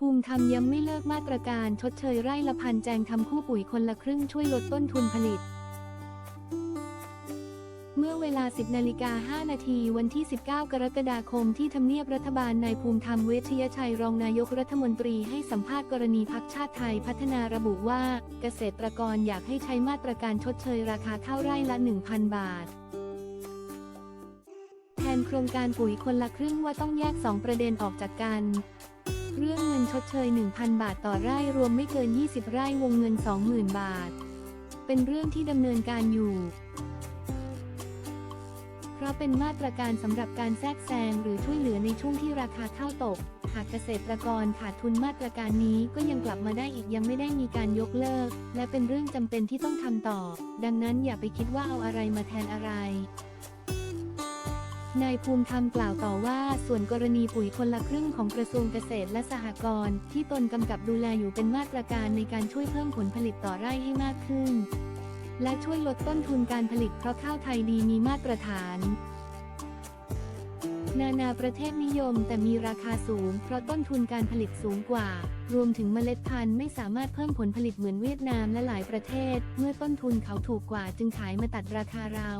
ภูมิธรรมย้ำไม่เลิกมาตรการชดเชยไร่ละพันแจงทำคู่ปุ๋ยคนละครึ่งช่วยลดต้นทุนผลิต เมื่อเวลา 10นาฬิกา5นาทีวันที่ 19 กรกฎาคมที่ทำเนียบรัฐบาลนายภูมิธรรมเวชยชัยรองนายกรัฐมนตรีให้สัมภาษณ์กรณีพักชาติไทยพัฒนาระบุว่า เกษตรกรอยากให้ใช้มาตรการชดเชยราคาข้าวไร่ละ 1,000 บาทแทนโครงการปุ๋ยคนละครึ่งว่าต้องแยก 2 ประเด็นออกจากกัน เรื่องเงินชดเชย 1,000 บาทต่อไร่รวมไม่เกิน 20 ไร่วงเงิน 20,000 บาท เป็นเรื่องที่ดำเนินการอยู่ เพราะเป็นมาตรการสำหรับการแทรกแซงหรือช่วยเหลือในช่วงที่ราคาข้าวตก หากเกษตรกรขาดทุนมาตรการนี้ก็ยังกลับมาได้อีกยังไม่ได้มีการยกเลิก และเป็นเรื่องจำเป็นที่ต้องทำต่อ ดังนั้นอย่าไปคิดว่าเอาอะไรมาแทนอะไร นายภูมิธรรมกล่าวต่อว่า ส่วนกรณีปุ๋ยคนละครึ่งของกระทรวงเกษตรและสหกรณ์ที่ตนกำกับดูแลอยู่เป็นมาตรการในการช่วยเพิ่มผลผลิตต่อไร่ให้มากขึ้น และช่วยลดต้นทุนการผลิตเพราะข้าวไทยดีมีมาตรฐาน นานาประเทศนิยมแต่มีราคาสูง เพราะต้นทุนการผลิตสูงกว่า รวมถึงเมล็ดพันธุ์ไม่สามารถเพิ่มผลผลิตเหมือนเวียดนามและหลายประเทศ เมื่อต้นทุนเขาถูกกว่าจึงขายมาตัดราคาเรา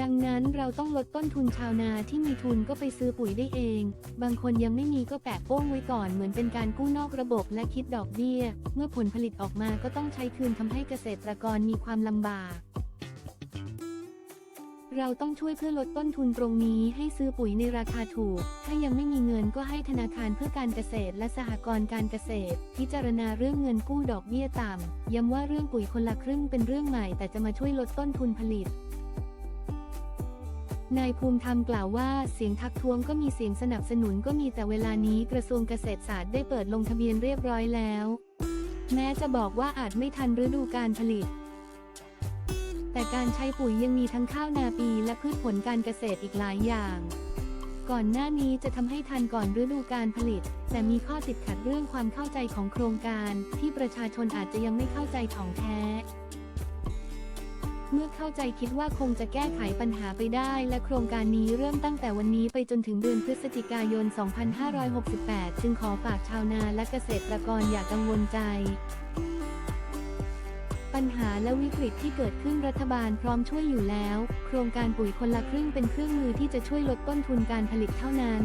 ดังนั้นเราต้องลดต้นทุนชาวนาที่มีทุนก็ไปซื้อปุ๋ยได้เอง บางคนยังไม่มีก็แปะโป้งไว้ก่อนเหมือนเป็นการกู้นอกระบบและคิดดอกเบี้ย เมื่อผลผลิตออกมาก็ต้องใช้คืนทำให้เกษตรกรมีความลำบาก เราต้องช่วยเพื่อลดต้นทุนตรงนี้ให้ซื้อปุ๋ยในราคาถูก ถ้ายังไม่มีเงินก็ให้ธนาคารเพื่อการเกษตรและสหกรณ์การเกษตร พิจารณาเรื่องเงินกู้ดอกเบี้ยต่ำ ย้ำว่าเรื่องปุ๋ยคนละครึ่งเป็นเรื่องใหม่แต่จะมาช่วยลดต้นทุนผลิต นายภูมิธรรมกล่าวว่าเสียงทักท้วงก็มีเสียงสนับสนุนก็มีแต่เวลานี้กระทรวงเกษตรศาสตร์ได้เปิดลงทะเบียนเรียบร้อยแล้ว แม้จะบอกว่าอาจไม่ทันฤดูการผลิต แต่การใช้ปุ๋ยยังมีทั้งข้าวนาปีและพืชผลการเกษตรอีกหลายอย่าง ก่อนหน้านี้จะทำให้ทันก่อนฤดูการผลิต แต่มีข้อติดขัดเรื่องความเข้าใจของโครงการ ที่ประชาชนอาจจะยังไม่เข้าใจของแท้ เมื่อเข้าใจคิดว่าคงจะแก้ไขปัญหาไปได้ และโครงการนี้เริ่มตั้งแต่วันนี้ไปจนถึงเดือนพฤศจิกายน 2568 จึงขอฝากชาวนาและเกษตรกรอย่ากังวลใจปัญหาและวิกฤตที่เกิดขึ้นรัฐบาลพร้อมช่วยอยู่แล้ว โครงการปุ๋ยคนละครึ่งเป็นเครื่องมือที่จะช่วยลดต้นทุนการผลิตเท่านั้น